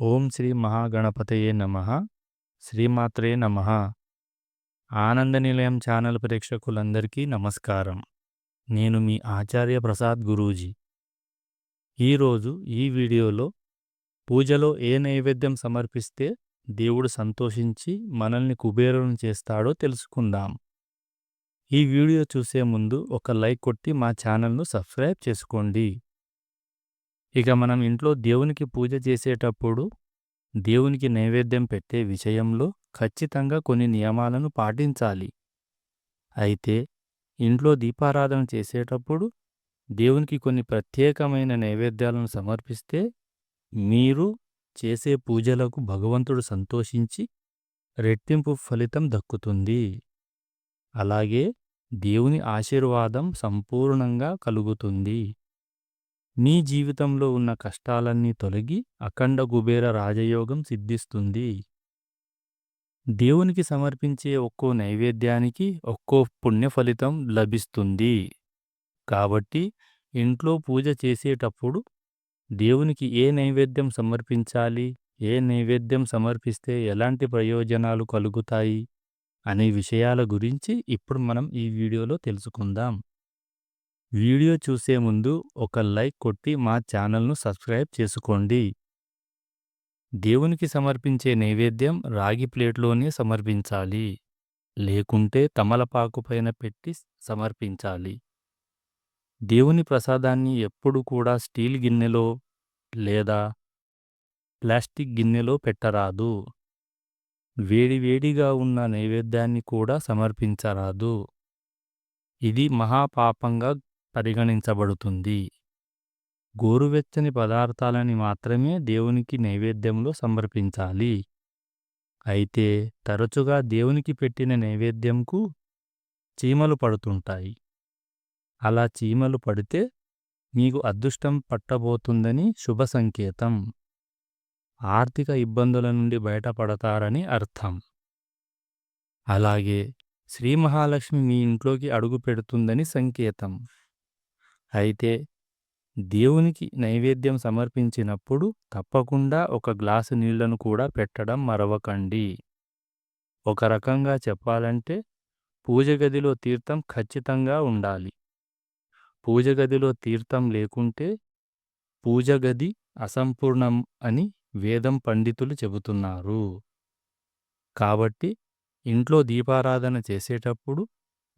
ఓం శ్రీ మహాగణపతయే నమ. శ్రీమాత్రే నమ. ఆనంద నిలయం ఛానల్ ప్రేక్షకులందరికీ నమస్కారం. నేను మీ ఆచార్య ప్రసాద్ గురూజీ. ఈరోజు ఈ వీడియోలో పూజలో ఏ నైవేద్యం సమర్పిస్తే దేవుడు సంతోషించి మనల్ని కుబేరులను చేస్తాడో తెలుసుకుందాం. ఈ వీడియో చూసే ముందు ఒక లైక్ కొట్టి మా ఛానల్ను సబ్స్క్రైబ్ చేసుకోండి. ఇక మనం ఇంట్లో దేవునికి పూజ చేసేటప్పుడు దేవునికి నైవేద్యం పెట్టే విషయంలో ఖచ్చితంగా కొన్ని నియమాలను పాటించాలి. అయితే ఇంట్లో దీపారాధన చేసేటప్పుడు దేవునికి కొన్ని ప్రత్యేకమైన నైవేద్యాలను సమర్పిస్తే మీరు చేసే పూజలకు భగవంతుడు సంతోషించి రెట్టింపు ఫలితం దక్కుతుంది. అలాగే దేవుని ఆశీర్వాదం సంపూర్ణంగా కలుగుతుంది. మీ జీవితంలో ఉన్న కష్టాలన్నీ తొలగి అఖండ కుబేర రాజయోగం సిద్ధిస్తుంది. దేవునికి సమర్పించే ఒక్కో నైవేద్యానికి ఒక్కో పుణ్య ఫలితం లభిస్తుంది. కాబట్టి ఇంట్లో పూజ చేసేటప్పుడు దేవునికి ఏ నైవేద్యం సమర్పించాలి ఏ నైవేద్యం సమర్పిస్తే ఎలాంటి ప్రయోజనాలు కలుగుతాయి అనే విషయాల గురించి ఇప్పుడు మనం ఈ వీడియోలో తెలుసుకుందాం. వీడియో చూసే ముందు ఒక లైక్ కొట్టి మా ఛానల్ను సబ్స్క్రైబ్ చేసుకోండి. దేవునికి సమర్పించే నైవేద్యం రాగి ప్లేట్లోనే సమర్పించాలి. లేకుంటే తమలపాకు పైన పెట్టి సమర్పించాలి. దేవుని ప్రసాదాన్ని ఎప్పుడు కూడా స్టీల్ గిన్నెలో లేదా ప్లాస్టిక్ గిన్నెలో పెట్టరాదు. వేడివేడిగా ఉన్న నైవేద్యాన్ని కూడా సమర్పించరాదు. ఇది మహాపాపంగా పరిగణించబడుతుంది. గోరువెచ్చని పదార్థాలని మాత్రమే దేవునికి నైవేద్యంలో సమర్పించాలి. అయితే తరచుగా దేవునికి పెట్టిన నైవేద్యంకు చీమలు పడుతుంటాయి. అలా చీమలు పడితే మీకు అదృష్టం పట్టబోతుందని శుభ సంకేతం. ఆర్థిక ఇబ్బందుల నుండి బయటపడతారని అర్థం. అలాగే శ్రీ మహాలక్ష్మి మీ ఇంట్లోకి అడుగు పెడుతుందని సంకేతం. అయితే దేవునికి నైవేద్యం సమర్పించినప్పుడు తప్పకుండా ఒక గ్లాసు నీళ్ళను కూడా పెట్టడం మరవకండి. ఒక రకంగా చెప్పాలంటే పూజ గదిలో తీర్థం ఖచ్చితంగా ఉండాలి. పూజ గదిలో తీర్థం లేకుంటే పూజ గది అసంపూర్ణం అని వేదం పండితులు చెబుతున్నారు. కాబట్టి ఇంట్లో దీపారాధన చేసేటప్పుడు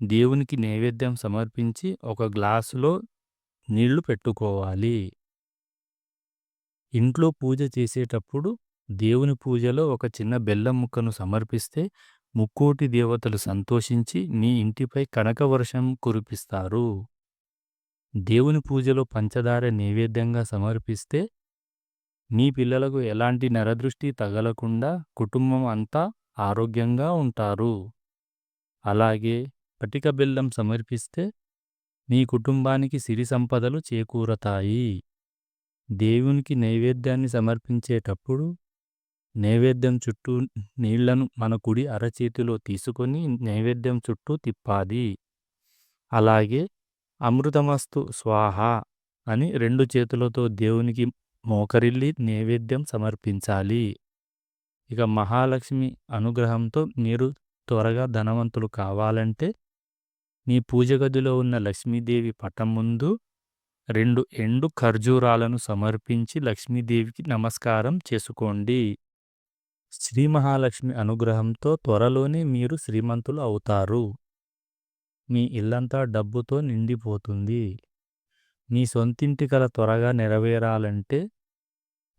దేవునికి నైవేద్యం సమర్పించి ఒక గ్లాసులో నీళ్ళు పెట్టుకోవాలి. ఇంట్లో పూజ చేసేటప్పుడు దేవుని పూజలో ఒక చిన్న బెల్లం ముక్కను సమర్పిస్తే ముక్కోటి దేవతలు సంతోషించి మీ ఇంటిపై కనకవర్షం కురిపిస్తారు. దేవుని పూజలో పంచదార నైవేద్యంగా సమర్పిస్తే మీ పిల్లలకు ఎలాంటి నరదృష్టి తగలకుండా కుటుంబం అంతా ఆరోగ్యంగా ఉంటారు. అలాగే పటిక బెల్లం సమర్పిస్తే మీ కుటుంబానికి సిరి సంపదలు చేకూరతాయి. దేవునికి నైవేద్యాన్ని సమర్పించేటప్పుడు నైవేద్యం చుట్టూ నీళ్ళను మన కుడి అరచేతిలో తీసుకొని నైవేద్యం చుట్టూ తిప్పాలి అలాగే అమృతమస్తు స్వాహ అని రెండు చేతులతో దేవునికి మోకరిల్లి నైవేద్యం సమర్పించాలి. ఇక మహాలక్ష్మి అనుగ్రహంతో మీరు త్వరగా ధనవంతులు కావాలంటే మీ పూజగదిలో ఉన్న లక్ష్మీదేవి పటం ముందు రెండు ఎండు ఖర్జూరాలను సమర్పించి లక్ష్మీదేవికి నమస్కారం చేసుకోండి. శ్రీ మహాలక్ష్మి అనుగ్రహంతో త్వరలోనే మీరు శ్రీమంతులు అవుతారు. మీ ఇల్లంతా డబ్బుతో నిండిపోతుంది. మీ సొంతింటి కల త్వరగా నెరవేరాలంటే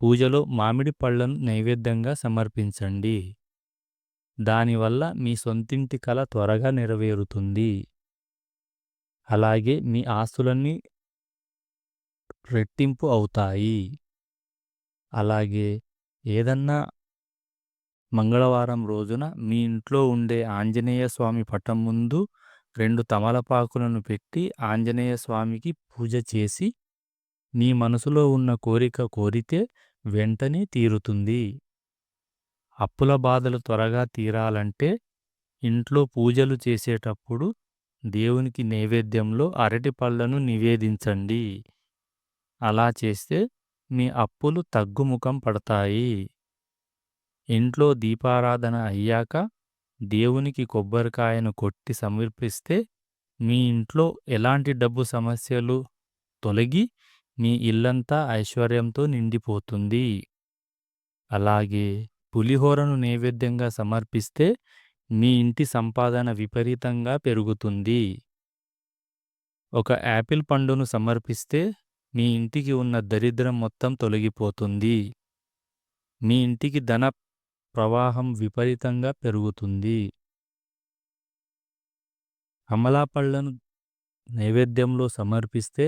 పూజలో మామిడి పళ్ళను నైవేద్యంగా సమర్పించండి. దానివల్ల మీ సొంతింటి కల త్వరగా నెరవేరుతుంది. అలాగే మీ ఆస్తులన్నీ రెట్టింపు అవుతాయి. అలాగే ఏదన్నా మంగళవారం రోజున మీ ఇంట్లో ఉండే ఆంజనేయ స్వామి పటం ముందు రెండు తమలపాకులను పెట్టి ఆంజనేయ స్వామికి పూజ చేసి నీ మనసులో ఉన్న కోరిక కోరితే వెంటనే తీరుతుంది. అప్పుల బాధలు త్వరగా తీరాలంటే ఇంట్లో పూజలు చేసేటప్పుడు దేవునికి నైవేద్యంలో అరటి పళ్ళను నివేదించండి. అలా చేస్తే మీ అప్పులు తగ్గుముఖం పడతాయి. ఇంట్లో దీపారాధన అయ్యాక దేవునికి కొబ్బరికాయను కొట్టి సమర్పిస్తే మీ ఇంట్లో ఎలాంటి డబ్బు సమస్యలు తొలగి మీ ఇల్లంతా ఐశ్వర్యంతో నిండిపోతుంది. అలాగే పులిహోరను నైవేద్యంగా సమర్పిస్తే మీ ఇంటి సంపాదన విపరీతంగా పెరుగుతుంది. ఒక యాపిల్ పండును సమర్పిస్తే మీ ఇంటికి ఉన్న దరిద్రం మొత్తం తొలగిపోతుంది. మీ ఇంటికి ధన ప్రవాహం విపరీతంగా పెరుగుతుంది. అమలాపళ్ళను నైవేద్యంలో సమర్పిస్తే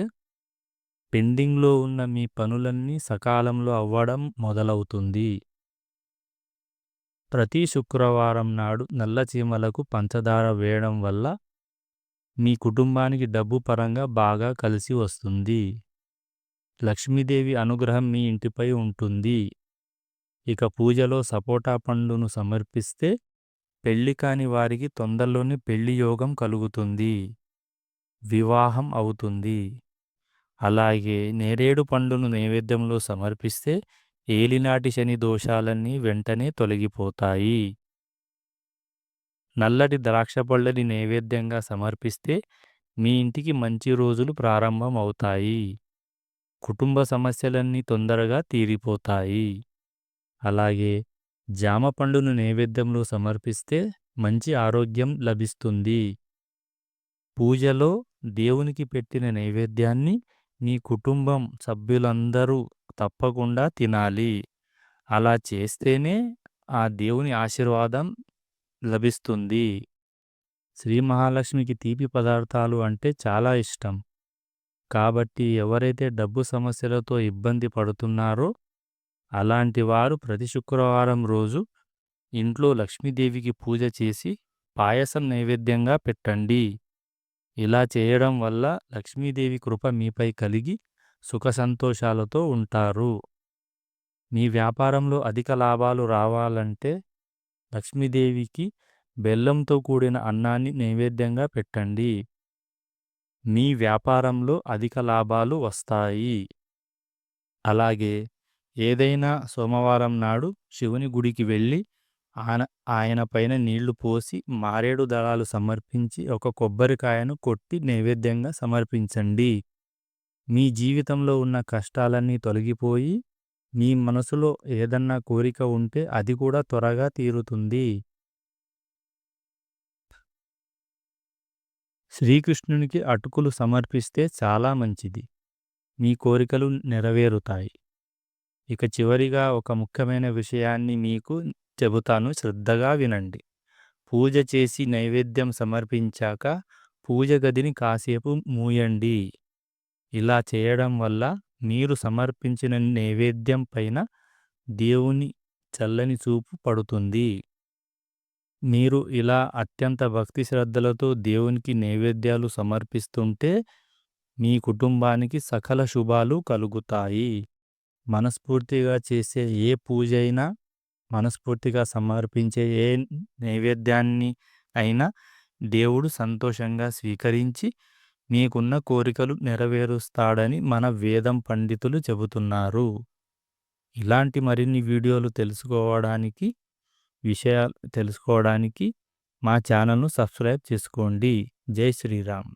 పెండింగ్లో ఉన్న మీ పనులన్నీ సకాలంలో అవ్వడం మొదలవుతుంది. ప్రతి శుక్రవారం నాడు నల్ల చీమలకు పంచదార వేయడం వల్ల మీ కుటుంబానికి డబ్బు పరంగా బాగా కలిసి వస్తుంది. లక్ష్మీదేవి అనుగ్రహం మీ ఇంటిపై ఉంటుంది. ఇక పూజలో సపోటా పండును సమర్పిస్తే పెళ్ళి కాని వారికి తొందరలోనే పెళ్ళి యోగం కలుగుతుంది. వివాహం అవుతుంది. అలాగే నేరేడు పండును నైవేద్యంలో సమర్పిస్తే ఏలినాటి శని దోషాలన్నీ వెంటనే తొలగిపోతాయి. నల్లటి ద్రాక్ష పళ్ళని నైవేద్యంగా సమర్పిస్తే మీ ఇంటికి మంచి రోజులు ప్రారంభం అవుతాయి కుటుంబ సమస్యలన్నీ తొందరగా తీరిపోతాయి. అలాగే జామ పండును నైవేద్యంలో సమర్పిస్తే మంచి ఆరోగ్యం లభిస్తుంది. పూజలో దేవునికి పెట్టిన నైవేద్యాన్ని మీ కుటుంబం సభ్యులందరూ తప్పకుండా తినాలి. అలా చేస్తేనే ఆ దేవుని ఆశీర్వాదం లభిస్తుంది. శ్రీ మహాలక్ష్మికి తీపి పదార్థాలు అంటే చాలా ఇష్టం. కాబట్టి ఎవరైతే డబ్బు సమస్యలతో ఇబ్బంది పడుతున్నారో అలాంటి వారు ప్రతి శుక్రవారం రోజు ఇంట్లో లక్ష్మీదేవికి పూజ చేసి పాయసం నైవేద్యంగా పెట్టండి. ఇలా చేయడం వల్ల లక్ష్మీదేవి కృప మీపై కలిగి సుఖసంతోషాలతో ఉంటారు. మీ వ్యాపారంలో అధిక లాభాలు రావాలంటే లక్ష్మీదేవికి బెల్లంతో కూడిన అన్నాన్ని నైవేద్యంగా పెట్టండి. మీ వ్యాపారంలో అధిక లాభాలు వస్తాయి. అలాగే ఏదైనా సోమవారం నాడు శివుని గుడికి వెళ్ళి ఆయన ఆయన పైన నీళ్ళు పోసి మారేడు దళాలు సమర్పించి ఒక కొబ్బరికాయను కొట్టి నైవేద్యంగా సమర్పించండి. మీ జీవితంలో ఉన్న కష్టాలన్నీ తొలగిపోయి మీ మనసులో ఏదన్నా కోరిక ఉంటే అది కూడా త్వరగా తీరుతుంది. శ్రీకృష్ణునికి అటుకులు సమర్పిస్తే చాలా మంచిది. మీ కోరికలు నెరవేరుతాయి. ఇక చివరిగా ఒక ముఖ్యమైన విషయాన్ని మీకు చెబుతాను. శ్రద్ధగా వినండి. పూజ చేసి నైవేద్యం సమర్పించాక పూజ గదిని కాసేపు మూయండి. ఇలా చేయడం వల్ల మీరు సమర్పించిన నైవేద్యం పైన దేవుని చల్లని చూపు పడుతుంది. మీరు ఇలా అత్యంత భక్తి శ్రద్ధలతో దేవునికి నైవేద్యాలు సమర్పిస్తుంటే మీ కుటుంబానికి సకల శుభాలు కలుగుతాయి. మనస్ఫూర్తిగా చేసే ఏ పూజ అయినా మనస్ఫూర్తిగా సమర్పించే ఏ నైవేద్యాన్ని అయినా దేవుడు సంతోషంగా స్వీకరించి నీకున్న కోరికలు నెరవేరుస్తాడని మన వేదం పండితులు చెబుతున్నారు. ఇలాంటి మరిన్ని వీడియోలు తెలుసుకోవడానికి విషయాలు తెలుసుకోవడానికి మా ఛానల్ను సబ్స్క్రైబ్ చేసుకోండి. జై శ్రీరామ్.